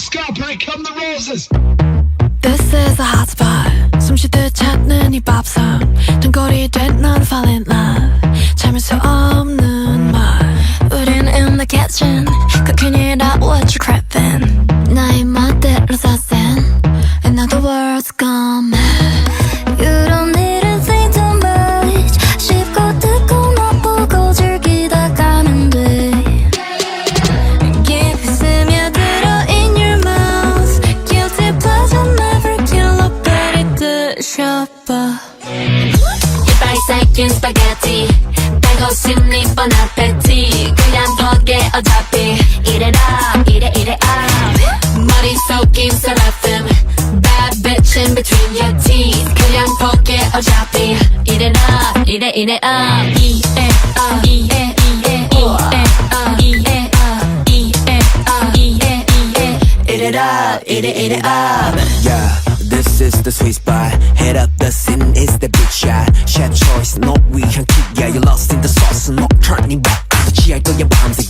Scarpray, come the roses. This is a hot spot 숨쉬듯 찾는 이 밥상 등골이 된넌 fall in love 참을 수 없 이빨 새긴 스파게티 빼고 싶니 뻔 아페티 그냥 포개 어차피 이래라 이래 이래 up 머릿속인 세라핌 Bad bitch in between your teeth 그냥 포개 어차피 이래라 이래 이래 up 이에 up 이에 이에 이에 up 이에 up 이에 up 이에 이에 이래라 이래 이래 up Yeah This is the sweet spot Head up the scene is the big shot Chef choice 너 위한 킥 Yeah you lost in the sauce 너 turning back 취할 거야 밤새